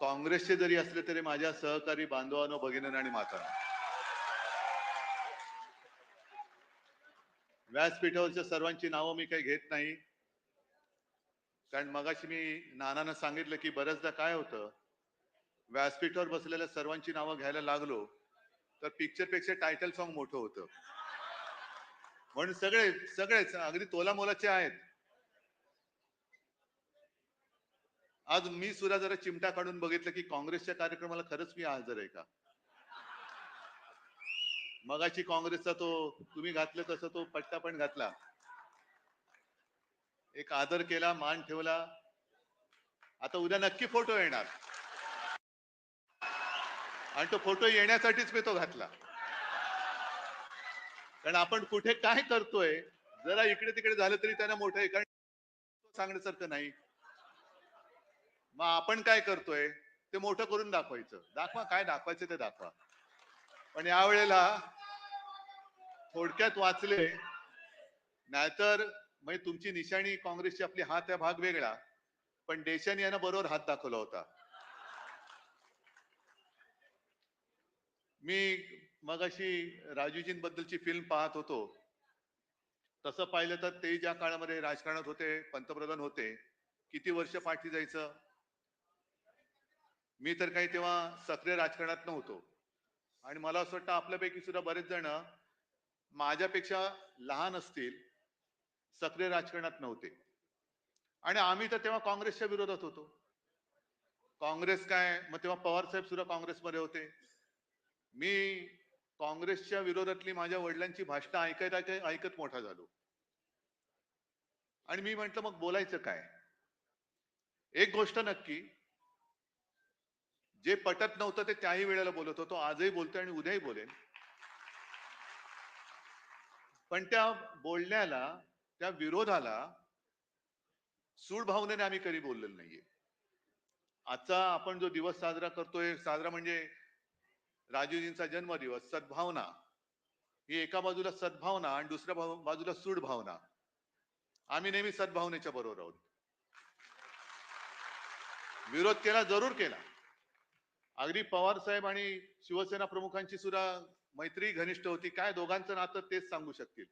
काँग्रेसचे जरी असले तरी माझ्या सहकारी बांधवांनो भगिनींनो आणि माता व्यासपीठावरच्या सर्वांची नावं मी काही घेत नाही. कारण मगाशी मी नानानं सांगितलं की बऱ्याचदा काय होतं व्यासपीठावर बसलेल्या सर्वांची नावं घ्यायला लागलो तर पिक्चरपेक्षा टायटल सॉन्ग मोठं होतं. म्हणून सगळे सगळेच अगदी तोला मोलाचे आहेत. आज मी सुद्धा जरा चिमटा काढून बघितलं की काँग्रेसच्या कार्यक्रमाला खरंच मी हजर आहे का? मगाची काँग्रेसचा तो तुम्ही घातलं तसं तो पट्टा पण घातला. एक आदर केला मान ठेवला. आता उद्या नक्की फोटो येणार. आणि तो फोटो येण्यासाठीच मी तो घातला. कारण आपण कुठे काय करतोय जरा इकडे तिकडे झालं तरी त्यांना मोठं आहे कारण सांगण्यासारखं नाही. मग आपण काय करतोय? ते मोठं करून दाखवायचं. दाखवा काय दाखवायचं ते दाखवा. पण यावेळेला थोडक्यात वाचले. नाहीतर म्हणजे तुमची निशाणी काँग्रेसची आपली हात या भाग वेगळा. पण देशाने यांना बरोबर हात दाखवला होता. मी मगाशी राजूजींबद्दलची फिल्म पाहत होतो. तसं पाहिलं तर ते ज्या काळामध्ये राजकारणात होते पंतप्रधान होते किती वर्ष पाठी जायचं? मी तर काही तेव्हा सक्रिय राजकारणात नव्हतो आणि मला असं वाटतं आपल्यापैकी सुद्धा बरेच जण माझ्यापेक्षा लहान असतील सक्रिय राजकारणात नव्हते आणि आम्ही तर तेव्हा काँग्रेसच्या विरोधात होतो. काँग्रेस काय मग तेव्हा पवार साहेब सुद्धा काँग्रेसमध्ये होते. मी काँग्रेसच्या विरोधातली माझ्या वडिलांची भाषणं ऐकत ऐकत ऐकत मोठा झालो. आणि मी म्हंटल मग बोलायचं काय? एक गोष्ट नक्की जे पटत नव्हतं ते त्याही वेळेला बोलत होतो. आजही बोलतोय आणि उद्याही बोलेन. पण त्या बोलण्याला त्या विरोधाला सूड भावनेने आम्ही कधी बोललेलो नाहीये. आजचा आपण जो दिवस साजरा करतोय साजरा म्हणजे राजूजींचा जन्मदिवस सद्भावना. ही एका बाजूला सद्भावना आणि दुसऱ्या बाजूला सूड भावना. आम्ही नेहमी सद्भावनेच्या बरोबर आहोत. विरोध केला जरूर केला. अगदी पवार साहेब आणि शिवसेना प्रमुखांची सुद्धा मैत्री घनिष्ठ होती. काय दोघांचं नातं तेच सांगू शकतील.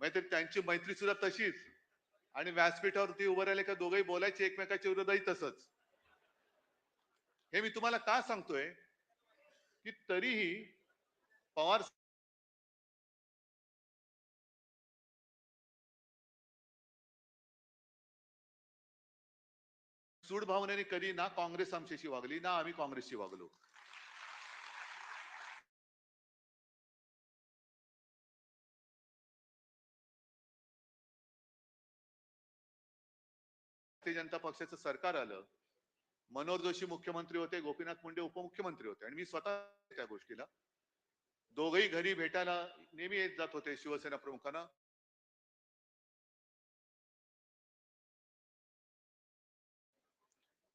मैत्री त्यांची मैत्री सुद्धा तशीच. आणि व्यासपीठावरती उभं राहिले का दोघंही बोलायचे एकमेकाच्या विरोधातही तसंच. हे मी तुम्हाला का सांगतोय? की तरीही पवार सूड भावनेने कधी ना काँग्रेस आमच्याशी वागली ना आम्ही काँग्रेसशी वागलो. भारतीय जनता पक्षाचं सरकार आलं मनोहर जोशी मुख्यमंत्री होते गोपीनाथ मुंडे उपमुख्यमंत्री होते आणि मी स्वतः त्या गोष्टीला. दोघही घरी भेटायला नेहमी येत जात होते शिवसेना प्रमुखांना.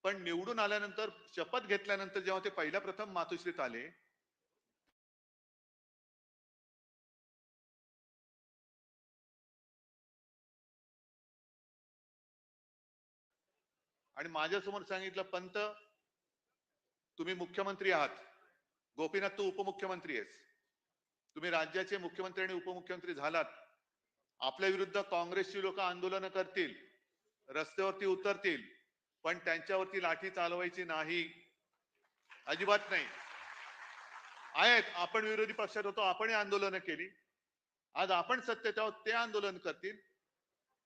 पण निवडून आल्यानंतर शपथ घेतल्यानंतर जेव्हा ते पहिल्या प्रथम मातोश्रीत आले आणि माझ्यासमोर सांगितलं पंत तुम्ही मुख्यमंत्री आहात. गोपीनाथ तू उपमुख्यमंत्री आहेस. तुम्ही राज्याचे मुख्यमंत्री आणि उपमुख्यमंत्री झालात. आपल्या विरुद्ध काँग्रेसची लोक आंदोलन करतील. रस्त्यावरती उतरतील. पण त्यांच्यावरती लाठी चालवायची नाही. अजिबात नाही. आहेत आपण विरोधी पक्षात होतो आपणही आंदोलनं केली. आज आपण सत्तेत आहोत ते आंदोलन करतील.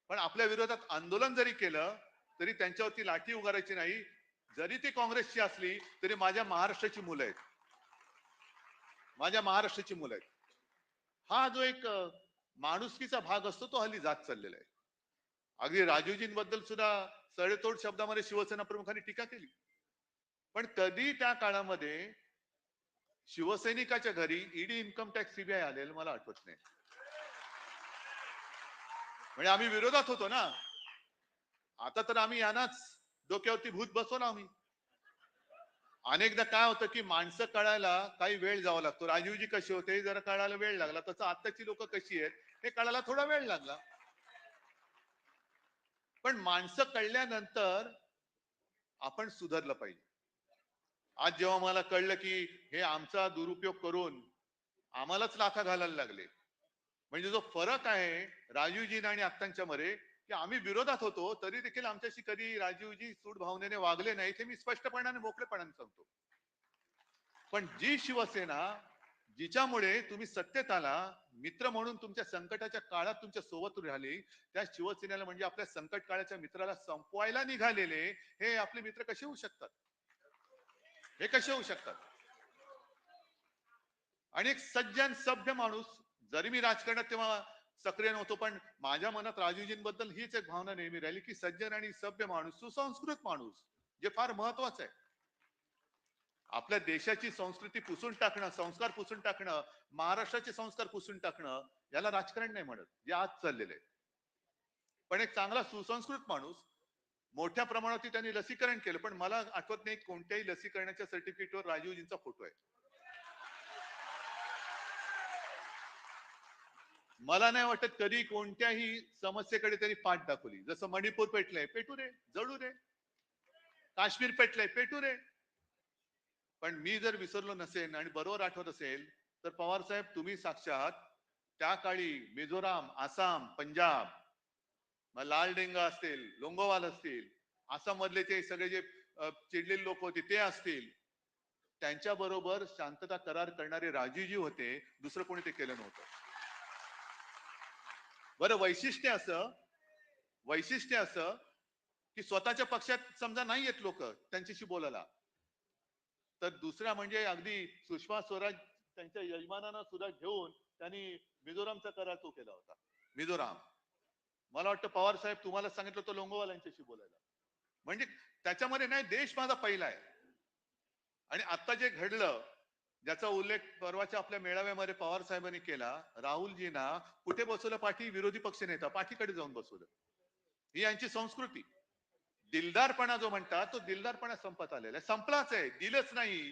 पण आपल्या विरोधात आंदोलन जरी केलं तरी त्यांच्यावरती लाठी उगारायची नाही. जरी ती काँग्रेसची असली तरी माझ्या महाराष्ट्राची मुलं आहेत. माझ्या महाराष्ट्राची मुलं आहेत. हा जो एक माणुसकीचा भाग असतो तो हल्ली जात चाललेला आहे. अगदी राजूजींबद्दल सुद्धा सडेतोड शब्दामध्ये शिवसेना प्रमुखांनी टीका केली. पण कधी त्या काळामध्ये शिवसैनिकाच्या घरी ईडी इन्कम टॅक्स सीबीआय आलेलं मला आठवत नाही. म्हणजे आम्ही विरोधात होतो ना. आता तर आम्ही यांनाच डोक्यावरती भूत बसवलं आम्ही. अनेकदा काय होतं की माणसं कळायला काही वेळ जावा लागतो. राजीवजी कसे होते? जरा कळायला वेळ लागला. तसं आताची लोक कशी आहेत? हे कळायला थोडा वेळ लागला. पण माणसं कळल्यानंतर आपण सुधारलं पाहिजे. आज जेव्हा मला कळलं की हे आमचा दुरुपयोग करून आम्हालाच लाथा घालायला लागले. म्हणजे जो फरक आहे राजीवजी आणि आत्तांच्या मध्ये की आम्ही विरोधात होतो तरी देखील आमच्याशी कधी राजीवजी सूड भावनेने वागले नाही हे मी स्पष्टपणाने मोकळेपणाने सांगतो. पण जी शिवसेना जिच्यामुळे तुम्ही सत्तेत आला मित्र म्हणून तुमच्या संकटाच्या काळात तुमच्यासोबत राहिली त्या शिवसेनेला म्हणजे आपल्या संकट काळाच्या मित्राला संपवायला निघालेले हे आपले मित्र कसे होऊ शकतात? हे कसे होऊ शकतात? आणि एक सज्जन सभ्य माणूस जरी मी राजकारणात तेव्हा सक्रिय नव्हतो पण माझ्या मनात राजूजींबद्दल हीच एक भावना नेहमी राहिली की सज्जन आणि सभ्य माणूस सुसंस्कृत माणूस जे फार महत्वाचं आहे. आपल्या देशाची संस्कृती पुसून टाकणं संस्कार पुसून टाकणं महाराष्ट्राचे संस्कार पुसून टाकणं याला राजकारण नाही म्हणत जे आज चाललेलं आहे. पण एक चांगला सुसंस्कृत माणूस मोठ्या प्रमाणावर त्यांनी लसीकरण केलं पण मला आठवत नाही कोणत्याही लसीकरणाच्या सर्टिफिकेटवर राजीवजींचा फोटो आहे. मला नाही वाटत कधी कोणत्याही समस्येकडे त्यांनी पाठ दाखवली. जसं मणिपूर पेटलंय पेटू रे जळू रे काश्मीर पेटलंय पेटू रे पण मी जर विसरलो नसेल आणि बरोबर आठवत असेल तर पवार साहेब तुम्ही साक्षात त्या काळी मिझोराम आसाम पंजाब मग लाल डेंगा असतील लोंगोवाल असतील आसाम मधले ते सगळे जे चिडलेले लोक होते ते असतील. त्यांच्या बरोबर शांतता करार करणारे राजीवजी होते दुसरं कोणी ते केलं नव्हतं. बरं वैशिष्ट्य असं वैशिष्ट्य असं की स्वतःच्या पक्षात समजा नाही येत लोक त्यांच्याशी बोलायला. तर दुसऱ्या म्हणजे अगदी सुषमा स्वराज त्यांच्या यजमानांना सुद्धा घेऊन त्यांनी मिझोरामचा करार तो केला होता. मिझोराम. मला वाटतं पवार साहेब तुम्हाला सांगितलं होतं लोंगोवाल यांच्याशी बोलायला. म्हणजे त्याच्यामध्ये नाही देश माझा पहिला आहे. आणि आता जे घडलं ज्याचा उल्लेख परवाच्या आपल्या मेळाव्यामध्ये पवार साहेबांनी केला राहुलजींना कुठे बसवलं? पाठी विरोधी पक्ष नेता पाठीकडे जाऊन बसवलं. ही यांची संस्कृती. दिलदारपणा जो म्हणतात तो दिलदारपणा संपत आलेला आहे. संपलाच आहे. दिलच नाही.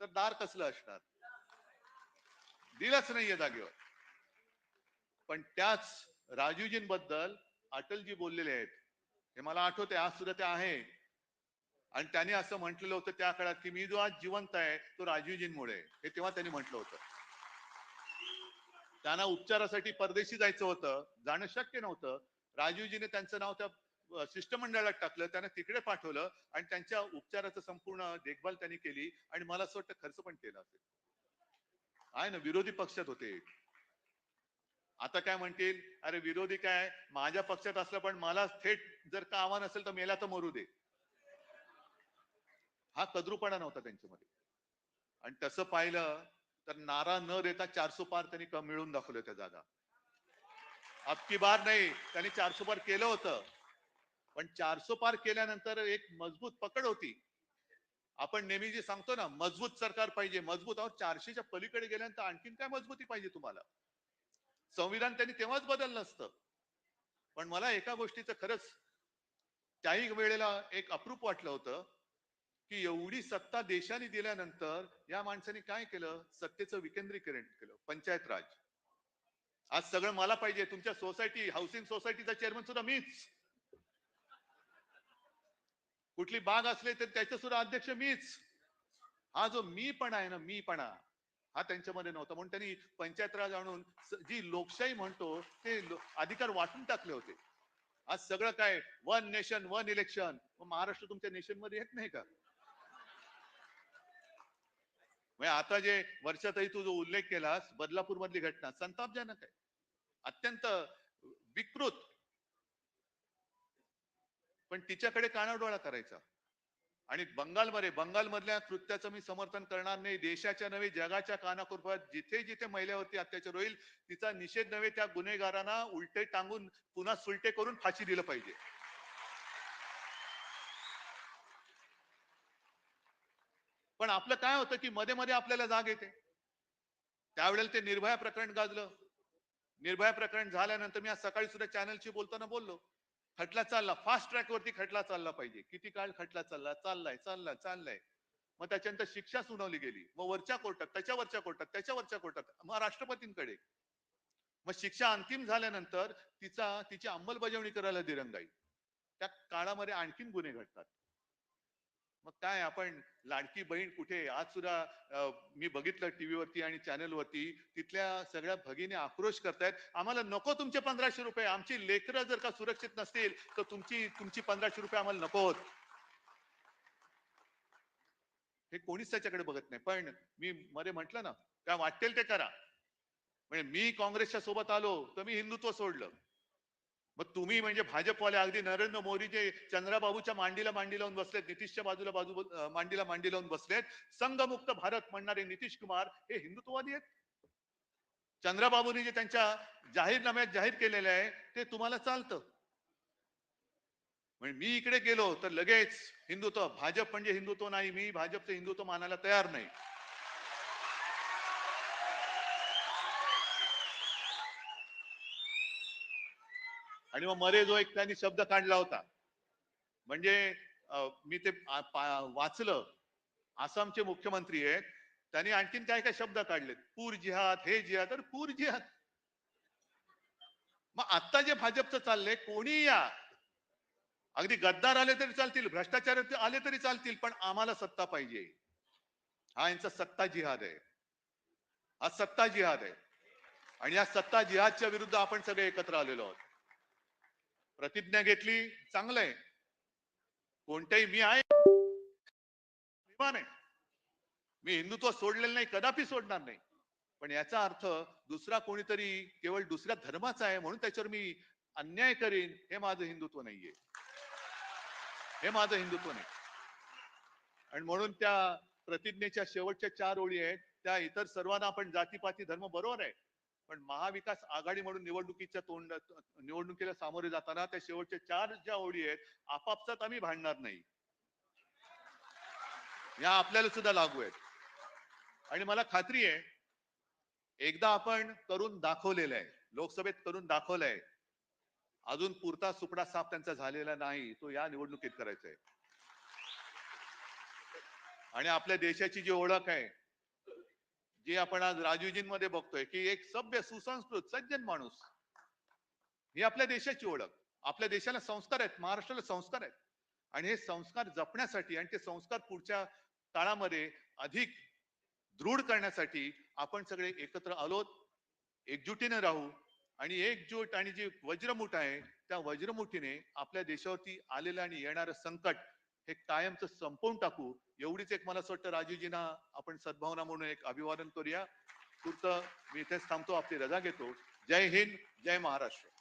तर दार कसलं असणार? दिलंच नाहीये जागेवर. पण त्याच राजीवजींबद्दल अटलजी बोललेले आहेत. हे मला आठवते आज सुद्धा ते आहे. आणि त्याने असं म्हटलेलं होतं त्या काळात की मी जो आज जिवंत आहे तो राजीवजींमुळे. हे तेव्हा त्यांनी म्हटलं होतं. त्यांना उपचारासाठी परदेशी जायचं होतं. जाणं शक्य नव्हतं. राजीवजीने त्यांचं नाव त्या शिष्टमंडळात टाकलं त्यांना तिकडे पाठवलं आणि त्यांच्या उपचाराचं संपूर्ण देखभाल त्यांनी केली आणि मला असं वाटतं खर्च पण केला असेल. आहे ना विरोधी पक्षात होते. आता काय म्हणतील? अरे विरोधी काय? माझ्या पक्षात असलं पण मला थेट जर का आव्हान असेल तर मेला तर मरू दे. हा कद्रूपणा नव्हता त्यांच्यामध्ये. आणि तसं पाहिलं तर नारा न देता चारसो पार त्यांनी मिळून दाखवलं त्या जागा. अबकी बार नाही त्यांनी चारसो पार केलं होतं. पण चारसो पार केल्यानंतर एक मजबूत पकड होती. आपण नेहमी जे सांगतो ना मजबूत सरकार पाहिजे मजबूत. अहो चारशेच्या पलीकडे गेल्यानंतर आणखीन काय मजबूती पाहिजे तुम्हाला? संविधान त्यांनी तेव्हाच बदललं असतं. पण मला एका गोष्टीचं खरंच त्याही वेळेला एक अप्रूप वाटलं होतं की एवढी सत्ता देशाने दिल्यानंतर या माणसाने काय केलं? सत्तेचं विकेंद्रीकरण केलं पंचायत राज. आज सगळं मला पाहिजे तुमच्या सोसायटी हाऊसिंग सोसायटीचा चेअरमन सुद्धा मीच. कुठली बाग असले तर त्याचे सुद्धा अध्यक्ष मीच. हा जो मी पण आहे ना मीपणा हा त्यांच्यामध्ये नव्हता. म्हणून त्यांनी पंचायत राज आणून जी लोकशाही म्हणतो ते अधिकार वाटून टाकले होते. आज सगळं काय one nation one election Maharashtra तुमच्या नेशनमध्ये येत नाही का? म्हणजे आता जे वर्षातही तू जो उल्लेख केलास बदलापूर मधली घटना संतापजनक आहे. अत्यंत विकृत पण तिच्याकडे कानाडोळा करायचा. आणि बंगालमध्ये बंगालमधल्या कृत्याचं मी समर्थन करणार नाही. देशाच्या नव्हे जगाच्या कानाकोपऱ्यात जिथे जिथे महिलेवरती अत्याचार होईल तिचा निषेध नव्हे त्या गुन्हेगारांना उलटे टांगून पुन्हा सुलटे करून फाशी दिलं पाहिजे. पण आपलं काय होतं की मध्ये मध्ये आपल्याला जाग येते. त्यावेळेला ते निर्भया प्रकरण गाजलं. निर्भया प्रकरण झाल्यानंतर मी आज सकाळी सुद्धा चॅनलशी बोलताना बोललो. खटला चालला फास्ट ट्रॅक वरती खटला चालला पाहिजे. किती काळ खटला चालला? चाललाय चाललाय चाललाय. मग त्याच्यानंतर शिक्षा सुनावली गेली. मग वरच्या कोर्टात त्याच्यावरच्या कोर्टात त्याच्यावरच्या कोर्टात मग राष्ट्रपतींकडे. मग शिक्षा अंतिम झाल्यानंतर तिचा तिची अंमलबजावणी करायला दिरंगाई. त्या काळामध्ये आणखीन गुन्हे घडतात. मग काय आपण लाडकी बहीण कुठे? आज सुद्धा मी बघितलं टीव्हीवरती आणि चॅनलवरती तिथल्या सगळ्या भगिनी आक्रोश करतायत. आम्हाला नको तुमचे पंधराशे रुपये. आमची लेकरं जर का सुरक्षित नसतील तर तुमची तुमची पंधराशे रुपये आम्हाला नको होत. हे कोणीच त्याच्याकडे बघत नाही. पण मी मध्ये म्हटलं ना काय वाटेल ते करा. म्हणजे मी काँग्रेसच्या सोबत आलो तर मी हिंदुत्व सोडलं. मग तुम्ही म्हणजे भाजपवाले अगदी नरेंद्र मोदी जे चंद्राबाबूच्या मांडीला मांडी लावून बसलेत नितीशच्या बाजूला बाजू मांडीला मांडी लावून बसलेत संघमुक्त भारत म्हणणारे नितीश कुमार हे हिंदुत्ववादी आहेत? चंद्राबाबूंनी जे त्यांच्या जाहीरनाम्यात जाहीर केलेले आहे ते तुम्हाला चालतं. म्हणजे मी इकडे गेलो तर लगेच हिंदुत्व भाजप म्हणजे हिंदुत्व नाही मी भाजपचं हिंदुत्व मानायला तयार नाही. आणि मग मरे जो एक त्यांनी शब्द काढला होता. म्हणजे अं, मी ते वाचलं. आसामचे मुख्यमंत्री आहेत. त्यांनी आणखीन काय काय शब्द काढलेत? पूर जिहाद हे जिहाद तर पूर जिहाद. मग आता जे भाजपचं चाललंय कोणी या. अगदी गद्दार आले तरी चालतील भ्रष्टाचार आले तरी चालतील पण आम्हाला सत्ता पाहिजे. हा यांचा सत्ता जिहाद आहे. हा सत्ता जिहाद आहे. आणि या सत्ता जिहादच्या विरुद्ध आपण सगळे एकत्र आलेलो आहोत. प्रतिज्ञा घेतली चांगलं आहे कोणत्याही मी आहे अभिमान आहे. मी हिंदुत्व सोडलेलं नाही कदापि सोडणार नाही. पण याचा अर्थ दुसरा कोणीतरी केवळ दुसऱ्या धर्माचा आहे म्हणून त्याच्यावर मी अन्याय करीन हे माझं हिंदुत्व नाहीये. हे माझं हिंदुत्व नाही. आणि म्हणून त्या प्रतिज्ञेच्या शेवटच्या चार ओळी आहेत त्या इतर सर्वांना आपण जातीपाती धर्म बरोबर आहे. पण महाविकास आघाडी म्हणून निवडणुकीच्या तोंड निवडणुकीला सामोरे जाताना त्या शेवटच्या चार ज्या ओळी आहेत आपापसात आम्ही भांडणार नाही. या आपल्याला सुद्धा लागू आहेत. आणि मला खात्री आहे एकदा आपण करून दाखवलेलं आहे लोकसभेत करून दाखवलंय अजून पुरता सुपडा साप त्यांचा झालेला नाही तो या निवडणुकीत करायचा आहे. आणि आपल्या देशाची जी ओळख आहे जे आपण आज राजूजींमध्ये बघतोय की एक सभ्य सुसंस्कृत सज्जन माणूस. ही आपल्या देशाची ओळख. आपल्या देशाला संस्कार आहेत महाराष्ट्राला संस्कार आहेत. आणि हे संस्कार जपण्यासाठी आणि ते संस्कार पुढच्या काळामध्ये अधिक दृढ करण्यासाठी आपण सगळे एकत्र आलोत एकजुटीने राहू. आणि एकजूट आणि जी वज्रमुठ आहे त्या वज्रमुठीने आपल्या देशावरती आलेलं आणि येणारं संकट हे कायमचं संपवून टाकू. एवढीच एक मला असं वाटतं राजूजींना आपण सद्भावना म्हणून एक अभिवादन करूया. तूर्त मी इथेच थांबतो आपली रजा घेतो. जय हिंद जय महाराष्ट्र.